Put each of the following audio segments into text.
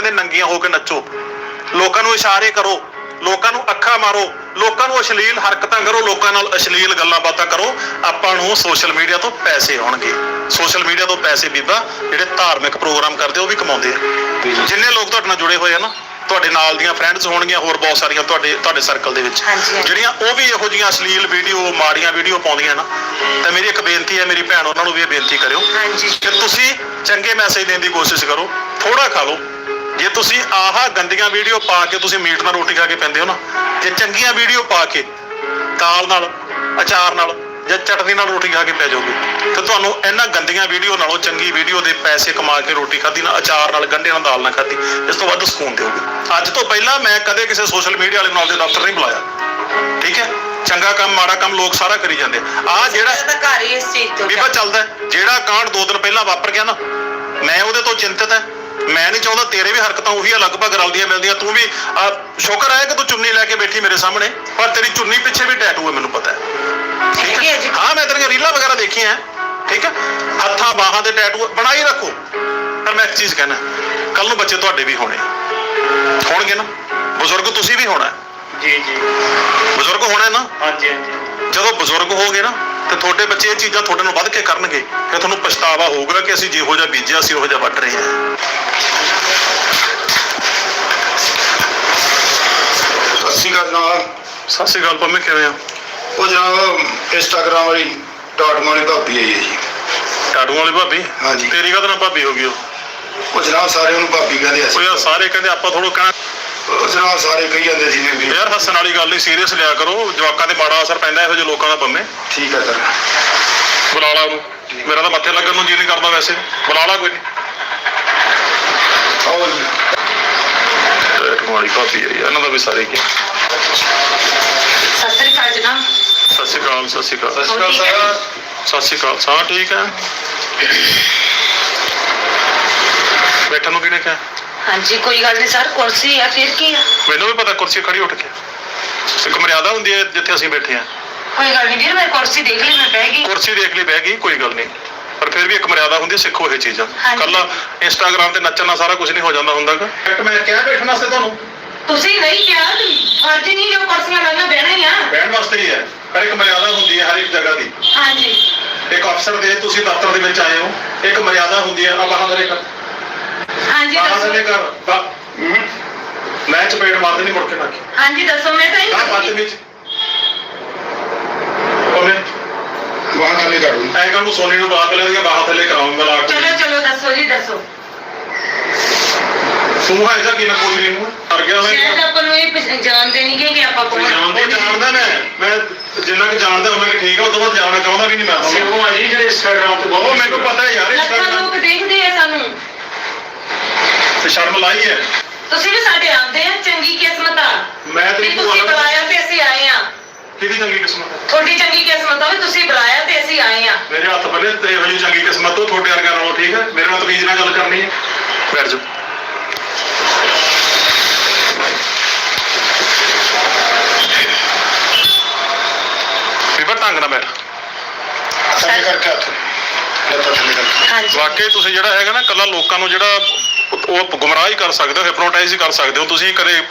ਕਹਿੰਦੇ ਨੰਗੀਆਂ ਹੋ ਕੇ ਨੱਚੋ। ਲੋਕਾਂ ਨੂੰ ਇਸ਼ਾਰੇ ਕਰੋ ਲੋਕਾਂ ਨੂੰ ਅੱਖਾਂ ਮਾਰੋ ਲੋਕਾਂ ਨੂੰ ਅਸ਼ਲੀਲ ਹਰਕਤਾਂ ਕਰੋ ਲੋਕਾਂ ਨਾਲ ਅਸ਼ਲੀਲ ਗੱਲਾਂ ਬਾਤਾਂ ਕਰੋ। ਆਪਾਂ ਨੂੰ ਸੋਸ਼ਲ ਮੀਡੀਆ ਤੋਂ ਪੈਸੇ ਆਉਣਗੇ। ਸੋਸ਼ਲ ਮੀਡੀਆ ਤੋਂ ਪੈਸੇ ਬੀਬਾ ਜਿਹੜੇ ਧਾਰਮਿਕ ਪ੍ਰੋਗਰਾਮ ਕਰਦੇ ਉਹ ਵੀ ਕਮਾਉਂਦੇ ਆ। ਜਿੰਨੇ ਲੋਕ ਤੁਹਾਡੇ ਨਾਲ ਜੁੜੇ ਹੋਏ ਆ ਨਾ ਤੁਹਾਡੇ ਨਾਲ ਦੀਆਂ ਫਰੈਂਡਸ ਹੋਣਗੀਆਂ ਹੋਰ ਬਹੁਤ ਸਾਰੀਆਂ ਤੁਹਾਡੇ ਤੁਹਾਡੇ ਸਰਕਲ ਦੇ ਵਿੱਚ। ਜਿਹੜੀਆਂ ਉਹ ਵੀ ਇਹੋ ਜਿਹੀਆਂ ਅਸ਼ਲੀਲ ਵੀਡੀਓ ਮਾੜੀਆਂ ਵੀਡੀਓ ਪਾਉਂਦੀਆਂ ਨਾ ਤਾਂ ਮੇਰੀ ਇੱਕ ਬੇਨਤੀ ਹੈ ਮੇਰੀ ਭੈਣ ਉਹਨਾਂ ਨੂੰ ਵੀ ਇਹ ਬੇਨਤੀ ਕਰਿਓ। ਹਾਂਜੀ ਕਿ ਤੁਸੀਂ ਚੰਗੇ ਮੈਸੇਜ ਦੇਣ ਦੀ ਕੋਸ਼ਿਸ਼ ਕਰੋ ਥੋੜਾ ਖਾ ਲਓ। ਜੇ ਤੁਸੀਂ ਆਹ ਗੰਦੀਆਂ ਵੀਡੀਓ ਪਾ ਕੇ ਤੁਸੀਂ ਮੀਟ ਨਾਲ ਰੋਟੀ ਖਾ ਕੇ ਪੈਂਦੇ ਹੋ ਨਾ ਜੇ ਚੰਗੀਆਂ ਵੀਡੀਓ ਪਾ ਕੇ ਦਾਲ ਨਾਲ ਅਚਾਰ ਨਾਲ ਜਾਂ ਚਟਨੀ ਨਾਲ ਰੋਟੀ ਖਾ ਕੇ ਪੈ ਜਾਓਗੇ ਤੇ ਤੁਹਾਨੂੰ ਇਹਨਾਂ ਗੰਦੀਆਂ ਵੀਡੀਓ ਨਾਲੋਂ ਚੰਗੀ ਵੀਡੀਓ ਦੇ ਪੈਸੇ ਕਮਾ ਕੇ ਰੋਟੀ ਖਾਧੀ ਨਾ ਅਚਾਰ ਨਾਲ ਗੰਢੇ ਨਾਲ ਦਾਲ ਨਾਲ ਖਾਧੀ ਇਸ ਤੋਂ ਵੱਧ ਸਕੂਨ ਦਿਓਗੇ। ਅੱਜ ਤੋਂ ਪਹਿਲਾਂ ਮੈਂ ਕਦੇ ਕਿਸੇ ਸੋਸ਼ਲ ਮੀਡੀਆ ਵਾਲੇ ਨਾਲ ਦੇ ਦਫ਼ਤਰ ਨਹੀਂ ਬੁਲਾਇਆ। ਠੀਕ ਹੈ? ਚੰਗਾ ਕੰਮ ਮਾੜਾ ਕੰਮ ਲੋਕ ਸਾਰਾ ਕਰੀ ਜਾਂਦੇ ਆ। ਜਿਹੜਾ ਤਾਂ ਘਰ ਹੀ ਇਸ ਚੀਜ਼ ਤੋਂ ਬੀਬਾ ਚੱਲਦਾ। ਜਿਹੜਾ ਕਾਂਡ ਦੋ ਦਿਨ ਪਹਿਲਾਂ ਵਾਪਰ ਗਿਆ ਨਾ ਮੈਂ ਉਹਦੇ ਤੋਂ ਚਿੰਤਤ ਹੈ। ਮੈਂ ਨਹੀਂ ਚਾਹੁੰਦਾ ਤੇਰੇ ਵੀ ਹਰਕਤਾਂ ਉਹੀ ਆ ਲਗਭਗ ਰਲਦੀਆਂ ਮਿਲਦੀਆਂ। ਤੂੰ ਵੀ ਸ਼ੁਕਰ ਹੈ ਕਿ ਤੂੰ ਚੁੰਨੀ ਲੈ ਕੇ ਬੈਠੀ ਮੇਰੇ ਸਾਹਮਣੇ ਪਰ ਤੇਰੀ ਚੁੰਨੀ ਪਿੱਛੇ ਵੀ ਟੈਟੂ ਹੈ ਮੈਨੂੰ ਪਤਾ ਹੈ। ਠੀਕ। ਹੈ? ਹਾਂ ਮੈਂ ਤੇਰੀਆਂ ਰੀਲਾਂ ਵਗੈਰਾ ਦੇਖੀਆਂ ਠੀਕ ਹੈ? ਹੱਥਾਂ ਬਾਹਾਂ ਦੇ ਟੈਟੂ ਬਣਾਈ ਰੱਖੋ। ਪਰ ਮੈਂ ਇੱਕ ਚੀਜ਼ ਕਹਿਣਾ ਕੱਲ ਨੂੰ ਬੱਚੇ ਤੁਹਾਡੇ ਵੀ ਹੋਣੇ। ਹੋਣਗੇ ਨਾ? ਬਜ਼ੁਰਗ ਤੁਸੀਂ ਵੀ ਹੋਣਾ। ਜੀ ਜੀ। ਬਜ਼ੁਰਗ ਹੋਣਾ ਨਾ? ਹਾਂਜੀ ਹਾਂਜੀ। ਜਦੋਂ ਬਜ਼ੁਰਗ ਹੋਗੇ ਨਾ ਤੇ ਤੁਹਾਡੇ ਬੱਚੇ ਇਹ ਚੀਜ਼ਾਂ ਤੁਹਾਡੇ ਨੂੰ ਵੱਧ ਕੇ ਕਰਨਗੇ ਫਿਰ ਤੁਹਾਨੂੰ ਪਛਤਾਵਾ ਹੋਊਗਾ ਕਿ ਅਸੀਂ ਜਿਹੋ ਜਿਹਾ ਬੀਜਿਆ ਸੀ ਉਹੋ ਜਿਹਾ ਵੱਢ ਰਹੇ ਹਾਂ। ਸਤਿ ਸ਼੍ਰੀ ਅਕਾਲ ਜਨਾਬ। ਸਤਿ ਸ਼੍ਰੀ ਅਕਾਲ ਪੰਮੇ ਕਿਵੇਂ ਆ ਉਹ ਜਨਾਬ ਇੰਸਟਾਗ੍ਰਾਮ ਵਾਲੀ ਡਾਟ ਵਾਲੀ ਭਾਬੀ ਆਈ ਹੈ ਜੀ। ਟਾਟੂ ਵਾਲੀ ਭਾਬੀ? ਹਾਂਜੀ। ਤੇਰੀ ਕਹਦਾ ਨਾ ਭਾਬੀ ਹੋ ਗਈ ਉਹ? ਉਹ ਜਨਾਬ ਸਾਰੇ ਉਹਨੂੰ ਭਾਬੀ ਕਹਿੰਦੇ ਉਹ ਸੀ ਯਾਰ ਸਾਰੇ ਕਹਿੰਦੇ ਆਪਾਂ ਥੋੜੋ ਕਹਿਣਾ ਉਹ ਜਨਾਬ ਸਾਰੇ ਕਹੀ ਜਾਂਦੇ ਸੀ ਵੀ ਯਾਰ ਹੱਸਣ ਵਾਲੀ ਗੱਲ ਨਹੀਂ ਸੀਰੀਅਸ ਲਿਆ ਕਰੋ। ਜਵਾਕਾਂ ਤੇ ਮਾੜਾ ਅਸਰ ਪੈਂਦਾ ਇਹੋ ਜਿਹੇ ਲੋਕਾਂ ਦਾ ਪੰਮੇ ਠੀਕ ਹੈ ਸਰ। ਬੁਲਾ ਲਾ ਉਹਨੂੰ। ਮੇਰਾ ਤਾਂ ਮੱਥੇ ਲੱਗਣ ਨੂੰ ਜੀ ਨਹੀਂ ਕਰਦਾ ਵੈਸੇ। ਬੁਲਾ ਲਾ ਕੋਈ। ਨਹੀਂ ਆਓ ਵਾਲੀ ਭਾਬੀ ਆ, ਇਹਨਾਂ ਦਾ ਵੀ ਸਾਰੇ ਕੀ ਸਤਿ ਸ੍ਰੀ ਅਕਾਲ ਜਨਾਬ। ਸਤਿ ਸ਼੍ਰੀ ਅਕਾਲ ਸਤਿ ਸ਼੍ਰੀ ਅਕਾਲ। ਸਤਿ ਸ਼੍ਰੀ ਅਕਾਲ ਠੀਕ ਹੈ ਸਰ। ਸਤਿ ਸ਼੍ਰੀ ਅਕਾਲ ਸਾਰਾ ਠੀਕ ਹੈ। ਬੈਠਣ ਨੂੰ ਕਿਹਨੇ ਕਿਹਾ? ਹਾਂਜੀ ਕੋਈ ਗੱਲ ਨਹੀਂ ਸਰ ਕੁਰਸੀ ਆ ਫਿਰ ਕੀ ਆ? ਮੈਨੂੰ ਵੀ ਪਤਾ ਕੁਰਸੀ ਖੜੀ ਉੱਠ ਕੇ। ਇੱਕ ਮਰਿਆਦਾ ਹੁੰਦੀ ਹੈ ਜਿੱਥੇ ਅਸੀਂ ਬੈਠੇ ਹਾਂ। ਕੋਈ ਗੱਲ ਨਹੀਂ ਵੀਰ ਮੈਂ ਕੁਰਸੀ ਦੇਖ ਲਈ ਮੈਂ ਬਹਿ ਗਈ। ਕੁਰਸੀ ਦੇਖ ਲਈ ਬਹਿ ਗਈ ਕੋਈ ਗੱਲ ਨਹੀਂ। ਪਰ ਫਿਰ ਵੀ ਇੱਕ ਮਰਿਆਦਾ ਹੁੰਦੀ ਸਿੱਖੋ ਇਹ ਚੀਜ਼ਾਂ। ਹਾਂਜੀ। ਕੱਲਾ ਇੰਸਟਾਗ੍ਰam ਤੇ ਨੱਚਣ ਸਾਰਾ ਕੁਝ ਨਹੀਂ ਹੋ ਜਾਂਦਾ ਹੁੰਦਾਗਾ ਮੈਂ ਕਿਹਾ ਬੈਠਣ ਵਾਸਤੇ ਤੁਹਾਨੂੰ? ਤੁਸੀਂ ਨਹੀਂ ਕਿਹਾ ਫਰਜ਼ ਨਹੀਂ ਜੋ ਕੁਰਸੀਆਂ ਲੱਗਣਾ ਬਹਿਣਾ ਹੀ ਆ। ਬਹਿਣ ਵਾਸਤੇ ਹੀ ਹੈ ਪਰ ਇੱਕ ਮਰਿਆਦਾ ਹੁੰਦੀ ਹੈ ਹਰ ਇੱਕ ਜਗ੍ਹਾ ਦੀ। ਹਾਂਜੀ। ਇੱਕ ਅਫਸਰ ਦੇ ਤੁਸੀਂ ਦਫ਼ਤਰ ਦੇ ਵਿੱਚ ਆਏ ਹੋ ਇੱਕ ਮਰਿਆਦਾ ਹੁੰਦੀ ਹੈ ਆ ਬਹਾਦਰੇ ਕਰ ਹਾਂਜੀ ਬਹਾਦਰੇ ਦੱਸੋ। ਕਰ ਬਾ- ਹਮ। ਮੈਂ ਚਪੇੜ ਮਾਰਦੇ ਨਹੀਂ ਮੁੜ ਕੇ ਨਾ ਹਾਂਜੀ ਦੱਸੋ ਮੈਂ ਤਾਂ ਪੱਤ ਹੀ ਵਿੱਚ। ਉਹਨੇ ਵਾਹ ਥੱਲੇ ਕਾੜੂ ਐਂ ਕਰ ਨੂੰ ਸੋਨੀ ਨੂੰ ਬਾਤ ਲੈ ਦੀਆਂ ਬਾਹਾਂ ਥੱਲੇ ਕਰਾਉਂਗਾ ਲਾ ਕੇ। ਚਲੋ ਚਲੋ ਦੱਸੋ ਜੀ ਦੱਸੋ। ਤੂੰ ਹੈ ਇਹਦਾ ਕੀ ਨਾ ਕੋਈ ਨਹੀਂ ਮਰ ਗਿਆ ਮੈਂ ਸ਼ਾਇਦ ਆਪਾਂ ਨੂੰ ਇਹ ਪਛ- ਜਾਣਦੇ ਨਹੀਂ ਕਿ ਆਪਾਂ ਕੌਣ ਜਾਣਦੇ ਜਾਣਦਾ ਮੈਂ। ਮੈਂ ਜਿੰਨਾ ਕਿ ਜਾਣਦਾ ਉਹਨਾਂ ਕਿ ਠੀਕ ਆ ਉਹ ਤੋਂ ਬਾਅਦ ਜਾਣਨਾ ਚਾਹੁੰਦਾ ਵੀ ਨਹੀਂ ਮੈਂ। ਸਿੱਖੋ ਆ ਜੀ ਜਿਹੜੇ ਇੰਸਟਾਗ੍ਰਾਮ ਤੇ ਉਹ ਮੈਨੂੰ ਪਤਾ ਹੈ ਯਾਰ ਲੱਖਾਂ ਇੰਸਟਾਗ੍ਰਾਮ ਲੋਕ ਦੇਖਦੇ ਆ ਸਾਨੂੰ। ਤੇ ਸ਼ਰਮ ਲਾਈ ਹੈ। ਤੁਸੀਂ ਵੀ ਸਾਡੇ ਆਉਂਦੇ ਆ ਚੰਗੀ ਕਿਸਮਤ ਆ। ਮੈਂ ਵੀ ਤੇਰੀ ਭੂਆ ਤੁਸੀਂ ਨਾਲ ਬੁਲਾਇਆ ਤੇ ਅਸੀਂ ਆਏ ਆ। ਕਿਹਦੀ ਚੰਗੀ ਕਿਸਮਤ ਹੈ? ਤੁਹਾਡੀ ਚੰਗੀ ਕਿਸਮਤ ਆ ਵੀ ਤੁਸੀਂ ਬੁਲਾਇਆ ਤੇ ਅਸੀਂ ਆਏ ਆ। ਮੇਰੇ ਹੱਥ ਬੰਨੇ ਤੇ ਇਹੋ ਜਿਹੀ ਚੰਗੀ ਕਿਸਮਤ ਤੋਂ ਤੁਹਾਡੇ ਵਰਗਾ ਨਾਲੋਂ ਠੀਕ ਹੈ? ਮੇਰੇ ਨਾਲ ਤਮੀਜ਼ ਨਾਲ ਗੱਲ ਕਰਨੀ ਹੈ। ਬੈਠ ਜਾ। ਬੀਬਾ ਢੰਗ ਨਾਲ ਬੈਠ। ਥੱਲੇ ਕਰਕੇ ਹੱਥ। ਲੱਤਾਂ ਥੱਲੇ ਕਰਕੇ ਹਾਂਜੀ। ਵਾਕਈ ਤੁਸੀਂ ਜਿਹੜਾ ਹੈਗਾ ਨਾ ਕੱਲਾ ਲੋਕਾਂ ਨੂੰ ਜਿਹੜਾ ਉਹ ਗੁੰਮਰਾਹ ਹੀ ਕਰ ਸਕਦੇ ਹੋ ਹਿਪਨੋਟਾਈਜ਼ ਹੀ ਕਰ ਸਕਦੇ ਹੋ। ਤੁਸੀਂ ਕਦੇ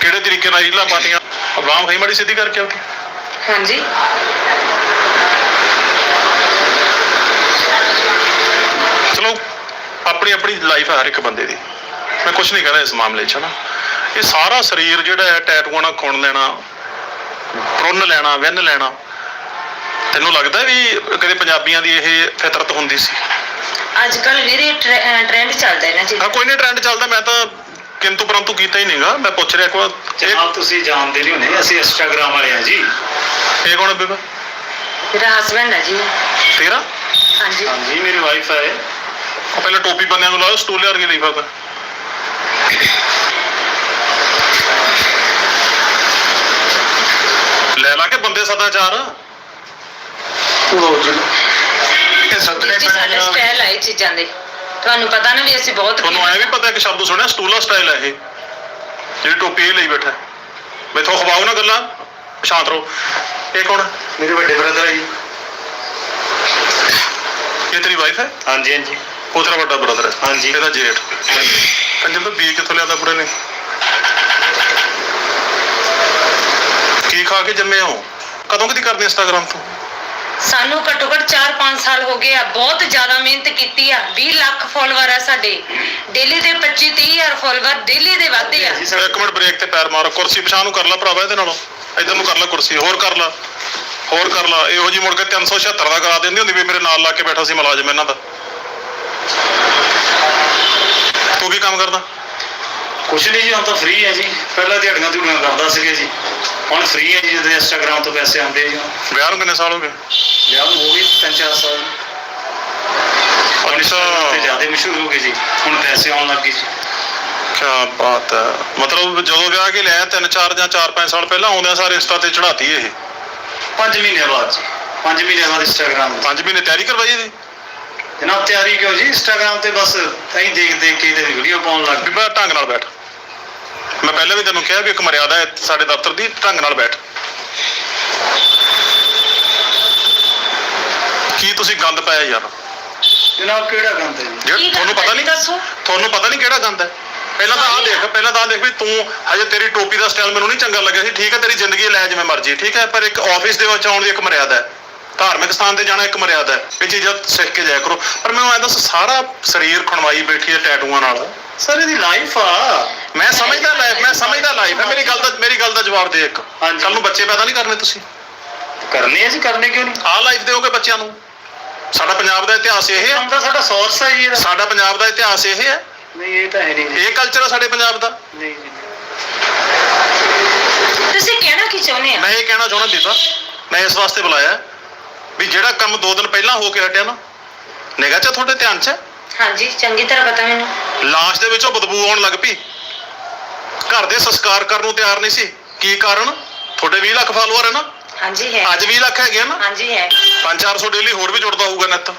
ਕਿਹੜੇ ਤਰੀਕੇ ਨਾਲ ਰੀਲਾਂ ਪਾਤੀਆਂ ਅਬਰਾਮ ਖਾਈ ਮਾੜੀ ਸਿੱਧੀ ਕਰਕੇ ਆਉਂਦੀ ਹਾਂਜੀ। ਚਲੋ ਆਪਣੀ ਆਪਣੀ ਲਾਈਫ ਹੈ ਹਰ ਇੱਕ ਬੰਦੇ ਦੀ। ਮੈਂ ਕੁਝ ਨਹੀਂ ਕਹਿੰਦਾ ਇਸ ਮਾਮਲੇ 'ਚ ਨਾ ਇਹ ਸਾਰਾ ਸਰੀਰ ਜਿਹੜਾ ਹੈ ਟੈਟੂਆਂ ਨਾਲ ਖੁਣ ਲੈਣਾ ਪ੍ਰੁੰਨ ਲੈਣਾ ਵਿੰਨ ਲੈਣਾ। ਤੈਨੂੰ ਲੱਗਦਾ ਵੀ ਕਦੇ ਪੰਜਾਬੀਆਂ ਦੀ ਇਹ ਫਿਤਰਤ ਹੁੰਦੀ ਸੀ? ਅੱਜ ਕੱਲ ਵੀਰੇ ਟ੍ਰੈਂਡ ਚੱਲਦਾ ਇਹਨਾਂ ਚੀਜ਼ਾਂ ਹਾਂ ਕੋਈ ਨਹੀਂ ਟ੍ਰੈਂਡ ਚੱਲਦਾ ਮੈਂ ਤਾਂ ਕਿੰਤੂ ਪਰੰਤੂ ਕੀਤਾ ਹੀ ਨਹੀਂਗਾ ਮੈਂ ਪੁੱਛ ਰਿਹਾ ਇੱਕ ਵਾਰ। ਇਹ ਜਨਾਬ ਤੁਸੀਂ ਜਾਣਦੇ ਨਹੀਂ ਹੋਣੇ ਅਸੀਂ ਇੰਸਟਾਗ੍ਰਾਮ ਵਾਲੇ ਆ ਜੀ। ਇਹ ਕੌਣ ਹੈ ਬੀਬਾ? ਮੇਰਾ ਹਸਬੰਡ ਹੈ ਜੀ। ਤੇਰਾ? ਹਾਂਜੀ। ਹਾਂਜੀ ਮੇਰੀ ਵਾਈਫ ਹੈ ਉਹ ਪਹਿਲਾਂ ਟੋਪੀ ਬੰਦਿਆਂ ਨੂੰ ਲਾਓ ਸਟੂਲ ਲਿਆ ਕੇ ਲਈ ਫਿਰਦਾ ਲੈ ਲਾ ਕੇ ਬੰਦੇ ਸਦਾਚਾਰ ਲੋ ਜੀ। ਇਹ ਸੱਤਰੇ ਜੀ ਸਾਡਾ ਸਟਾਈਲ ਇਹ ਚੀਜ਼ਾਂ ਦੇ। ਤੁਹਾਨੂੰ ਪਤਾ ਨਾ ਵੀ ਅਸੀਂ ਬਹੁਤ ਤੁਹਾਨੂੰ ਆਇਆ ਵੀ ਪਤਾ ਕਿ ਸ਼ਬਦ ਸੁਣਿਆ ਸਟੂਲਾ ਸਟਾਈਲ ਹੈ ਇਹ। ਜਿਹੜੀ ਟੋਪੀ ਇਹ ਲਈ ਬੈਠਾ। ਮੈਥੋਂ ਖਵਾਓ ਨਾ ਗੱਲਾਂ। ਸ਼ਾਂਤ ਰਹੋ ਇਹ ਕੌਣ? ਹੈ? ਮੇਰੇ ਵੱਡੇ ਬ੍ਰਦਰ ਹੈ ਜੀ। ਇਹ ਤੇਰੀ ਵਾਈਫ ਹੈ ਹਾਂਜੀ ਹਾਂਜੀ। ਉਹ ਤੇਰਾ ਵੱਡਾ ਬ੍ਰਦਰ ਹੈ ਹਾਂਜੀ। ਇਹਦਾ ਜੇਠ। ਕੰਜਰ ਤੋਂ ਬੀ ਕਿੱਥੋਂ ਲਿਆਦਾ ਬੁੜੇ ਨੇ? ਕੀ ਖਾ ਕੇ ਜੰਮੇ ਹੋ? ਕਦੋਂ ਕਦੀ ਕਰਦੇ ਇੰਸਟਾਗ੍ਰਾਮ ਤੋਂ? ਸਾਨੂੰ ਘੱਟੋ ਘੱਟ 4-5 ਸਾਲ ਹੋ ਗਏ ਆ, ਬਹੁਤ ਜ਼ਿਆਦਾ ਮਿਹਨਤ ਕੀਤੀ ਆ 20 ਲੱਖ ਫੋਲੋਅਰ ਆ ਸਾਡੇ। ਡੇਲੀ ਦੇ 25-30 ਹਜ਼ਾਰ ਫੋਲੋਅਰ ਡੇਲੀ ਦੇ ਵਾਧੇ ਆ। ਇੱਕ ਮਿੰਟ ਬ੍ਰੇਕ ਤੇ ਪੈਰ ਮਾਰੋ। ਕੁਰਸੀ ਪਛਾਣ ਨੂੰ ਕਰ ਲਾ ਭਰਾਵਾ ਇਹਦੇ ਨਾਲੋਂ। ਇਧਰ ਨੂੰ ਕਰ ਲਾ ਕੁਰਸੀ, ਹੋਰ ਕਰ ਲਾ, ਹੋਰ ਕਰ ਲਾ। ਇਹੋ ਜੀ ਮੁੜ ਕੇ 376 ਦਾ ਕਰਾ ਦਿੰਦੀ ਹੁੰਦੀ ਵੀ ਮੇਰੇ ਨਾਲ ਲਾ ਕੇ ਬੈਠਾ ਸੀ ਮੁਲਾਜ਼ਮ ਇਹਨਾਂ ਦਾ। ਤੂੰ ਕੀ ਕੰਮ ਕਰਦਾ? ਕੁਛ ਨਹੀਂ ਜੀ ਹੁਣ ਤਾਂ ਫ੍ਰੀ ਹੈ ਜੀ। ਪਹਿਲਾਂ ਦਿਹਾੜੀਆਂ ਦਿਹੜੀਆਂ ਕਰਦਾ ਸੀਗੇ ਜੀ। ਹੁਣ ਫ੍ਰੀ ਹੈ ਜੀ ਜਦੋਂ ਇੰਸਟਾਗ੍ਰਾਮ ਤੋਂ ਪੈਸੇ ਆਉਂਦੇ ਆ ਜੀ। ਵਿਆਹ ਨੂੰ ਕਿੰਨੇ ਸਾਲ ਹੋ ਗਏ? ਵਿਆਹ ਨੂੰ ਹੋ ਗਏ ਤਿੰਨ ਚਾਰ ਸਾਲ। ਅੱਛਾ। ਤੇ ਜ਼ਿਆਦਾ ਮਸ਼ਹੂਰ ਹੋ ਗਏ ਜੀ। ਹੁਣ ਪੈਸੇ ਆਉਣ ਲੱਗ ਗਏ ਜੀ। ਕੀ ਬਾਤ ਹੈ। ਮਤਲਬ ਜਦੋਂ ਵਿਆਹ ਕੇ ਲਿਆ ਤਿੰਨ ਚਾਰ ਜਾਂ ਚਾਰ ਪੰਜ ਸਾਲ ਪਹਿਲਾਂ ਆਉਂਦਿਆਂ ਸਾਰੇ ਇੰਸਟਾ ਤੇ ਚੜਾਤੀ ਇਹ? 5 ਮਹੀਨੇ ਬਾਅਦ ਜੀ। 5 ਮਹੀਨੇ ਬਾਅਦ ਇੰਸਟਾਗ੍ਰਾਮ ਤੇ। ਪੰਜ ਮਹੀਨੇ ਤਿਆਰੀ ਕਰਵਾਈ ਇਹਦੀ? ਜਨਾਬ ਤਿਆਰੀ ਕਿਉਂ ਜੀ? ਇੰਸਟਾਗ੍ਰਾਮ ਤੇ ਬਸ ਕਈ ਦੇਖ ਦੇਖ ਕੇ ਤੇ ਵੀਡੀਓ ਪਾਉਣ ਲੱਗ ਬੀਬਾ ਢੰਗ ਨਾਲ ਬੈਠ। ਮੈਂ ਪਹਿਲਾਂ ਵੀ ਤੈਨੂੰ ਕਿਹਾ ਵੀ ਇੱਕ ਮਰਿਆਦਾ ਹੈ ਸਾਡੇ ਦਫ਼ਤਰ ਦੀ ਢੰਗ ਨਾਲ ਬੈਠ। ਕੀ ਤੁਸੀਂ ਗੰਦ ਪਾਇਆ ਯਾਰ? ਜਨਾਬ ਕਿਹੜਾ ਗੰਦ ਹੈ ਜੀ? ਤੁਹਾਨੂੰ ਪਤਾ ਨਹੀਂ? ਦੱਸੋ। ਤੁਹਾਨੂੰ ਪਤਾ ਨਹੀਂ ਕਿਹੜਾ ਗੰਦ ਹੈ? ਪਹਿਲਾਂ ਤਾਂ ਆਹ ਦੇਖ ਪਹਿਲਾਂ ਤਾਂ ਆਹ ਦੇਖ ਵੀ ਤੂੰ ਹਜੇ ਤੇਰੀ ਟੋਪੀ ਦਾ ਸਟਾਈਲ ਮੈਨੂੰ ਨਹੀਂ ਚੰਗਾ ਲੱਗਿਆ ਸੀ। ਠੀਕ ਹੈ ਤੇਰੀ ਜ਼ਿੰਦਗੀ ਲੈ ਜਿਵੇਂ ਮਰਜ਼ੀ ਠੀਕ ਹੈ ਪਰ ਇੱਕ ਆਫਿਸ ਦੇ ਵਿੱਚ ਆਉਣ ਦੀ ਇੱਕ ਮਰਿਆਦਾ ਹੈ। ਧਾਰਮਿਕ ਸਥਾਨ ਤੇ ਜਾਣਾ ਇੱਕ ਮਰਿਆਦਾ ਹੈ। ਇਹ ਚੀਜ਼ਾਂ ਸਿੱਖ ਕੇ ਜਾਇਆ ਕਰੋ। ਪਰ ਮੈਨੂੰ ਐਂ ਦੱਸ ਸਾਰਾ ਸਰੀਰ ਖਣਵਾਈ ਬੈਠੀ ਹੈ ਟੈਟੂਆਂ ਨਾਲ। ਸਰ ਇਹਦੀ ਲਾਈਫ ਆ। ਮੈਂ ਲਾਈਫ ਹੈ ਮੇਰੀ ਗੱਲ ਦਾ ਮੇਰੀ ਗੱਲ ਦਾ ਜਵਾਬ ਦੇ ਇੱਕ। ਹਾਂਜੀ। ਕੱਲ ਨੂੰ ਬੱਚੇ ਪੈਦਾ ਨਹੀਂ ਕਰਨੇ ਤੁਸੀਂ। ਕਰਨੇ ਆ ਜੀ ਕਰਨੇ ਕਿਉਂ ਨਹੀਂ? ਆਹ ਲਾਈਫ ਦਿਓਗੇ ਬੱਚਿਆਂ ਨੂੰ। ਸਾਡਾ ਪੰਜਾਬ ਦਾ ਇਤਿਹਾਸ ਇਹ ਹੈ। ਤਾਂ ਸਾਡਾ ਸੋਰਸ ਹੈ ਜੀ ਇਹਦਾ। ਸਾਡਾ ਪੰਜਾਬ ਦਾ ਇਤਿਹਾਸ ਇਹ ਹੈ। ਨਹੀਂ ਇਹ ਤਾਂ ਹੈ ਨਹੀਂ ਜੀ। ਇਹ ਕਲਚਰ ਹੈ ਸਾਡੇ ਪੰਜਾਬ ਦਾ। ਨਹੀਂ ਜੀ ਤੁਸੀਂ ਕਹਿਣਾ ਕੀ ਚਾਹੁੰਦੇ ਆ? ਮੈਂ ਇਹ ਕਹਿਣਾ ਚਾਹੁੰਦਾ ਬੀਬਾ ਮੈਂ ਇਸ ਵਾਸਤੇ ਬੁਲਾਇਆ ਹੈ ਵੀ ਜਿਹੜਾ ਕੰਮ 2 ਦਿਨ ਪਹਿਲਾਂ ਹੋ ਕੇ ਹਟਿਆ ਨਾ ਨਿਗਾਹ 'ਚ ਤੁਹਾਡੇ ਧਿਆਨ 'ਚ? ਹੈ? ਹਾਂਜੀ ਚੰਗੀ ਤਰ੍ਹਾਂ ਪਤਾ ਮੈਨੂੰ। ਲਾਸ਼ ਦੇ ਵਿੱਚੋਂ ਬਦਬੂ ਆਉਣ ਲੱਗ ਪਈ। ਘਰ ਦੇ ਸੰਸਕਾਰ ਕਰਨ ਨੂੰ ਤਿਆਰ ਨਹੀਂ ਸੀ? ਕੀ ਕਾਰਨ? ਤੁਹਾਡੇ 20 ਲੱਖ ਫਾਲੋਅਰ ਹੈ ਨਾ? ਹਾਂਜੀ ਹੈ। ਅੱਜ 20 ਲੱਖ ਹੈਗੇ ਨਾ? ਹਾਂਜੀ ਹੈ। 5-400 ਡੇਲੀ ਹੋਰ ਵੀ ਜੁੜਦਾ ਹੋਊਗਾ ਨੈਟ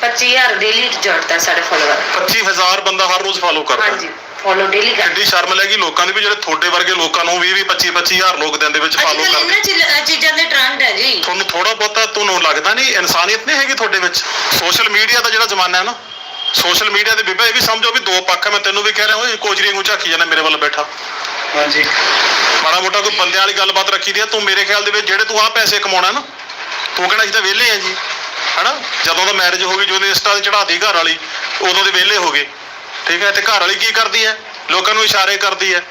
25000 ਡੇਲੀ ਜੁੜਦਾ ਸਾਡੇ ਫੋਲੋਅਰ 25000 ਬੰਦਾ ਹਰ ਰੋਜ਼ ਫਾਲੋ ਕਰਦਾ ਹਾਂਜੀ ਫੋਲੋ ਡੇਲੀ ਕਰ ਕਿੱਡੀ ਸ਼ਰਮ ਲੱਗੀ ਲੋਕਾਂ ਦੀ ਵੀ ਜਿਹੜੇ ਤੁਹਾਡੇ ਵਰਗੇ ਲੋਕਾਂ ਨੂੰ 20 20 25 25000 ਲੋਕ ਦਿਨ ਦੇ ਵਿੱਚ ਫਾਲੋ ਕਰਦੇ ਇਹਨਾਂ ਚੀਜ਼ਾਂ ਦੇ ਟ੍ਰੈਂਡ ਹੈ ਜੀ। ਤੁਹਾਨੂੰ ਥੋੜਾ ਬਹੁਤਾ ਤੁਹਾਨੂੰ ਲੱਗਦਾ ਨਹੀਂ ਇਨਸਾਨੀਅਤ ਨਹੀਂ ਹੈਗੀ ਤੁਹਾਡੇ ਵਿੱਚ? ਸੋਸ਼ਲ ਮੀਡੀਆ ਦਾ ਜਿਹੜਾ ਜ਼ਮਾਨਾ ਹੈ ਨਾ ਸੋਸ਼ਲ ਮੀਡੀਆ ਦੇ ਬੀਬਾ ਇਹ ਵੀ ਸਮਝੋ ਵੀ ਦੋ ਪੱਖ ਹੈ ਮੈਂ ਤੈਨੂੰ ਵੀ ਕਹਿ ਰਿਹਾ ਓਏ ਕੋਜਰੀ ਨੂੰ ਝਾਕੀ ਜਾਂਦਾ ਮੇਰੇ ਵੱਲ ਬੈਠਾ। ਹਾਂਜੀ। ਮਾੜਾ ਮੋਟਾ ਕੋਈ ਬੰਦਿਆਂ ਵਾਲੀ ਗੱਲਬਾਤ ਰੱਖੀ ਦੀ ਆ ਤੂੰ ਮੇਰੇ ਖਿਆਲ ਦੇ ਵਿੱਚ ਜਿਹੜੇ ਤੂੰ ਆ ਪੈਸੇ ਕਮਾਉਣਾ ਨਾ ਤੂੰ ਕਿਹੜਾ ਅਸੀਂ ਤਾਂ ਵਿਹਲੇ ਆ ਜੀ। ਹਨਾ? ਜਦੋਂ ਦਾ ਮੈਰਿਜ ਹੋ ਗਈ ਜਦੋਂ ਇੰਸਟਾ ਤੇ ਚੜਾਤੀ ਘਰ ਵਾਲੀ ਉਦੋਂ ਦੇ ਵਿਹਲੇ ਹੋ ਗਏ। ਠੀਕ ਹੈ ਤੇ ਘਰ ਵਾਲੀ ਕੀ ਕਰਦੀ ਹੈ ਲੋਕਾਂ ਨੂੰ ਇਸ਼ਾਰੇ ਕਰਦੀ ਹੈ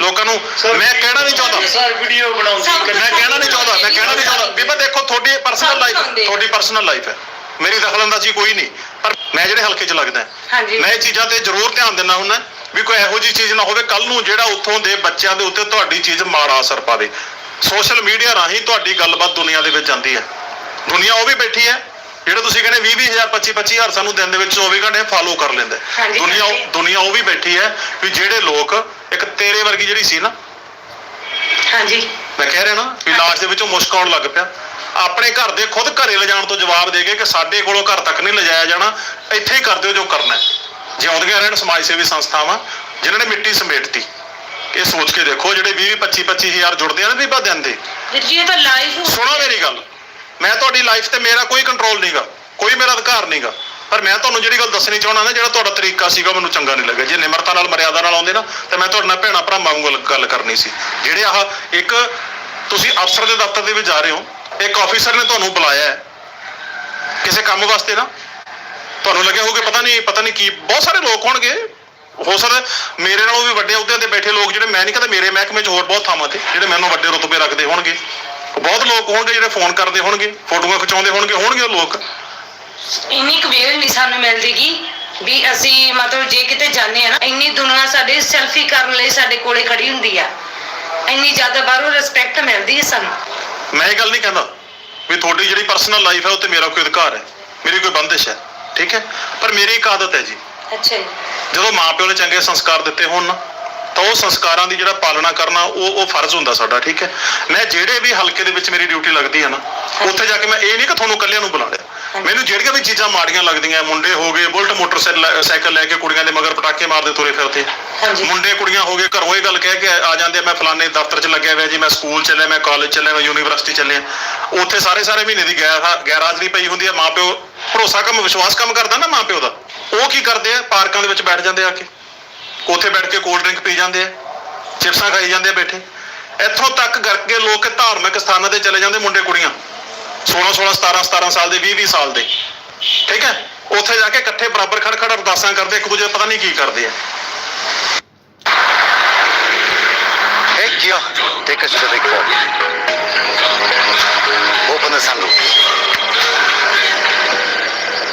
ਲੋਕਾਂ ਨੂੰ ਮੈਂ ਕਹਿਣਾ ਨਹੀਂ ਚਾਹੁੰਦਾ। ਸਰ ਵੀਡੀਓ ਬਣਾਉਂਦੀ ਮੈਂ ਕਹਿਣਾ ਨਹੀਂ ਚਾਹੁੰਦਾ ਮੈਂ ਕਹਿਣਾ ਨਹੀਂ ਚਾਹੁੰਦਾ। ਬੀਬਾ ਦੇਖੋ ਤੁਹਾਡੀ ਪਰਸਨਲ ਲਾਈਫ ਆ। ਤੁਹਾਡੀ ਪਰਸਨਲ ਲਾਈਫ ਹੈ ਮੇਰੀ ਦਖਲਅੰਦਾਜ਼ੀ ਕੋਈ ਨਹੀਂ। ਪਰ ਮੈਂ ਜਿਹੜੇ ਹਲਕੇ 'ਚ ਲੱਗਦਾ ਹੈ, ਹਾਂਜੀ। ਮੈਂ ਇਹ ਚੀਜ਼ਾਂ ਤੇ ਜ਼ਰੂਰ ਧਿਆਨ ਦਿੰਦਾ ਹੁੰਦਾ ਵੀ ਕੋਈ ਇਹੋ ਜਿਹੀ ਚੀਜ਼ ਨਾ ਹੋਵੇ ਕੱਲ ਨੂੰ ਜਿਹੜਾ ਉੱਥੋਂ ਦੇ ਬੱਚਿਆਂ ਦੇ ਉੱਤੇ ਤੁਹਾਡੀ ਚੀਜ਼ ਮਾੜਾ ਅਸਰ ਪਾਵੇ। ਸੋਸ਼ਲ ਮੀਡੀਆ ਰਾਹੀਂ ਤੁਹਾਡੀ ਗੱਲਬਾਤ ਦੁਨੀਆ ਦੇ ਵਿੱਚ ਜਾਂਦੀ ਹੈ। ਦੁਨੀਆ ਉਹ ਵੀ ਬੈਠੀ ਹੈ ਜਿਹੜੇ ਤੁਸੀਂ ਕਹਿੰਦੇ 20 20000 25 25000 ਸਾਨੂੰ ਦਿਨ ਦੇ ਵਿੱਚ 24 ਘੰਟੇ ਫਾਲੋ ਕਰ ਲੈਂਦੇ। ਦੁਨੀਆ। ਦੁਨੀਆ ਉਹ ਵੀ ਬੈਠੀ ਹੈ ਵੀ ਜਿਹੜੇ ਲੋਕ ਇੱਕ ਤੇਰੇ ਵਰਗੀ ਜਿਹੜੀ ਸੀ ਨਾ ਹਾਂਜੀ। ਮੈਂ ਕਹਿ ਰਿਹਾ ਨਾ ਵੀ ਲਾਸ਼ ਦੇ ਵਿੱਚੋਂ ਮੁਸ਼ਕ ਆਉਣ ਲੱਗ ਪਿਆ। ਆਪਣੇ ਘਰ ਦੇ ਖੁਦ ਘਰੇ ਲਿਜਾਣ ਤੋਂ ਜਵਾਬ ਦੇ ਗਏ ਕਿ ਸਾਡੇ ਕੋਲੋਂ ਘਰ ਤੱਕ ਨਹੀਂ ਲਿਜਾਇਆ ਜਾਣਾ ਇੱਥੇ ਹੀ ਕਰ ਦਿਓ ਜੋ ਕਰਨਾ ਹੈ। ਰਹਿਣ ਸਮਾਜ ਸੇਵੀ ਸੰਸਥਾਵਾਂ ਜਿਨ੍ਹਾਂ ਨੇ ਮਿੱਟੀ ਸਮੇਟਤੀ। ਇਹ ਸੋਚ ਕੇ ਦੇਖੋ ਜਿਹੜੇ 20 25 25000 ਜੁੜਦੇ ਆ ਨਾ ਬੀਬਾ ਦਿਨ ਦੇ। ਵੀਰ ਜੀ ਇਹ ਤਾਂ ਲਾਈਵ ਸੁਣੋ ਮੇਰੀ ਗੱਲ। ਮੈਂ ਤੁਹਾਡੀ ਲਾਈਫ ਤੇ ਮੇਰਾ ਕੋਈ ਕੰਟਰੋਲ ਨਹੀਂਗਾ ਕੋਈ ਮੇਰਾ ਅਧਿਕਾਰ ਨਹੀਂਗਾ ਪਰ ਮੈਂ ਤੁਹਾਨੂੰ ਜਿਹੜੀ ਗੱਲ ਦੱਸਣੀ ਚਾਹੁੰਦਾ ਨਾ ਜਿਹੜਾ ਤੁਹਾਡਾ ਤਰੀਕਾ ਸੀਗਾ ਮੈਨੂੰ ਚੰਗਾ ਨਹੀਂ ਲੱਗਿਆ। ਜੇ ਨਿਮਰਤਾ ਨਾਲ ਮਰਿਆਦਾ ਨਾਲ ਆਉਂਦੇ ਨਾ ਤੇ ਮੈਂ ਤੁਹਾਡੇ ਨਾਲ ਭੈਣਾ ਭਰਾ ਵਾਂਗੂ ਗੱਲ ਕਰਨੀ ਸੀ। ਜਿਹੜੇ ਆਹ ਇੱਕ ਤੁਸੀਂ ਅਫਸਰ ਦੇ ਦਫ਼ਤਰ ਦੇ ਵਿੱਚ ਜਾ ਰਹੇ ਹੋ ਇੱਕ ਆਫੀਸਰ ਨੇ ਤੁਹਾਨੂੰ ਬੁਲਾਇਆ ਹੈ। ਕਿਸੇ ਕੰਮ ਵਾਸਤੇ ਨਾ। ਤੁਹਾਨੂੰ ਲੱਗਿਆ ਹੋਊਗਾ ਪਤਾ ਨਹੀਂ ਪਤਾ ਨਹੀਂ ਕੀ ਬਹੁਤ ਸਾਰੇ ਲੋਕ ਹੋਣਗੇ। ਹੋ ਸਕਦਾ ਮੇਰੇ ਨਾਲੋਂ ਵੀ ਵੱਡੇ ਅਹੁਦਿਆਂ ਤੇ ਬੈਠੇ ਲੋਕ ਜਿਹੜੇ ਮੈਂ ਨਹੀਂ ਕਹਿੰਦਾ ਮੇਰੇ ਮਹਿਕਮੇ 'ਚ ਹੋਰ ਬਹੁਤ ਥਾਵਾਂ ਤੇ ਜਿਹੜੇ ਮੈਨੂੰ ਵੱਡੇ ਰੁਤਬੇ ਰੱਖਦੇ ਹੋਣਗੇ। ਬਹੁਤ ਲੋਕ ਹੋਣਗੇ ਜਿਹੜੇ ਫੋਨ ਕਰਦੇ ਹੋਣਗੇ ਫੋਟੋਆਂ ਖਿਚਾਉਂਦੇ ਹੋਣਗੇ ਹੋਣਗੇ ਉਹ ਲੋਕ। ਇੰਨੀ ਕੁ ਵੇਲ ਨਹੀਂ ਸਾਨੂੰ ਮਿਲਦੀਗੀ ਵੀ ਅਸੀਂ ਮਤਲਬ ਜੇ ਕਿਤੇ ਜਾਂਦੇ ਆ ਨਾ ਇੰਨੀ ਦੁਨੀਆ ਸਾਡੇ ਸੈਲਫੀ ਕਰਨ ਲਈ ਸਾਡੇ ਕੋਲੇ ਖੜੀ ਹੁੰਦੀ ਆ। ਇੰਨੀ ਜ਼ਿਆਦਾ ਬਾਹਰੋਂ ਰਿਸਪੈਕਟ ਮਿਲਦੀ ਹੈ ਸਾਨੂੰ। ਮੈਂ ਇਹ ਗੱਲ ਨਹੀਂ ਕਹਿੰਦਾ। ਵੀ ਤੁਹਾਡੀ ਜਿਹੜੀ ਪਰਸਨਲ ਲਾਈਫ ਹੈ ਉਹ ਤੇ ਮੇਰਾ ਕੋਈ ਅਧਿਕਾਰ ਹੈ। ਮੇਰੀ ਕੋਈ ਬੰਦਿਸ਼ ਹੈ। ਠੀਕ ਹੈ? ਪਰ ਮੇਰੀ ਇੱਕ ਆਦਤ ਹੈ ਜੀ। ਅੱਛਾ ਜੀ। ਜਦੋਂ ਮਾਪਿਓ ਨੇ ਚੰਗੇ ਸੰਸਕਾਰ ਦਿੱਤੇ ਹੋਣ ਨਾ ਤਾਂ ਉਹ ਸੰਸਕਾਰਾਂ ਦੀ ਜਿਹੜਾ ਪਾਲਣਾ ਕਰਨਾ ਉਹ ਉਹ ਫਰਜ਼ ਹੁੰਦਾ ਸਾਡਾ। ਠੀਕ ਹੈ? ਮੈਂ ਜਿਹੜੇ ਵੀ ਹਲਕੇ ਦੇ ਵਿੱਚ ਮੇਰੀ ਡਿਊਟੀ ਲੱਗਦੀ ਹੈ ਨਾ ਉੱਥੇ ਜਾ ਕੇ ਮੈਂ ਇਹ ਨਹੀਂ ਕਿ ਤੁਹਾਨੂੰ ਇਕੱਲਿਆਂ ਨੂੰ ਬੁਲਾ ਲਿਆ। ਮੈਨੂੰ ਜਿਹੜੀਆਂ ਵੀ ਚੀਜ਼ਾਂ ਮਾੜੀਆਂ ਲੱਗਦੀਆਂ ਮੁੰਡੇ ਹੋ ਗਏ ਬੁਲਟ ਮੋਟਰਸਾਈਕਲ ਲੈ ਕੇ ਕੁੜੀਆਂ ਦੇ ਮਗਰ ਪਟਾਕੇ ਮਾਰਦੇ ਤੁਰੇ ਫਿਰਦੇ ਮੁੰਡੇ ਕੁੜੀਆਂ ਹੋ ਗਏ ਘਰੋਂ ਇਹ ਗੱਲ ਕਹਿ ਕੇ ਆ ਜਾਂਦੇ ਮੈਂ ਫਲਾਣੇ ਦਫ਼ਤਰ 'ਚ ਲੱਗਿਆ ਹੋਇਆ ਜੀ ਮੈਂ ਸਕੂਲ ਚੱਲਿਆ ਮੈਂ ਕਾਲਜ ਚੱਲਿਆ ਮੈਂ ਯੂਨੀਵਰਸਿਟੀ ਚੱਲਿਆ। ਉੱਥੇ ਸਾਰੇ ਸਾਰੇ ਮਹੀਨੇ ਦੀ ਗੈਰ ਗੈਰਹਾਜ਼ਰੀ ਪਈ ਹੁੰਦੀ ਹੈ ਮਾਪਿਓ ਭਰੋਸਾ ਕੰਮ ਵਿਸ਼ਵਾਸ ਕੰਮ ਕਰਦਾ ਨਾ ਮਾਪਿਓ ਦਾ। ਉਹ ਕੀ ਕਰਦੇ ਆ? ਪਾਰਕਾਂ ਦੇ ਵਿੱਚ ਬੈਠ ਜਾਂਦੇ ਆ ਕੇ। ਉੱਥੇ ਬੈਠ ਕੇ ਕੋਲਡ ਡਰਿੰਕ ਪੀ ਜਾਂਦੇ ਆ ਚਿਪਸਾਂ ਖਾਈ ਜਾਂਦੇ ਆ ਬੈਠੇ। ਇੱਥੋਂ ਤੱਕ ਕਰਕੇ ਲੋਕ ਧਾਰਮਿਕ ਸਥਾਨਾਂ ਤੇ ਚਲੇ ਜਾਂਦੇ ਮੁੰਡੇ ਕੁੜੀਆਂ। 16 16 17 17 ਸਾਲ ਦੇ 20 20 ਸਾਲ ਦੇ ਠੀਕ ਹੈ ਉੱਥੇ ਜਾ ਕੇ ਇਕੱਠੇ ਬਰਾਬਰ ਖੜ ਖੜ ਅਰਦਾਸਾਂ ਕਰਦੇ ਇੱਕ ਦੂਜੇ ਦਾ ਪਤਾ ਨਹੀਂ ਕੀ ਕਰਦੇ ਆ Hey, Gio, take us to the big vault. Open the sunroof.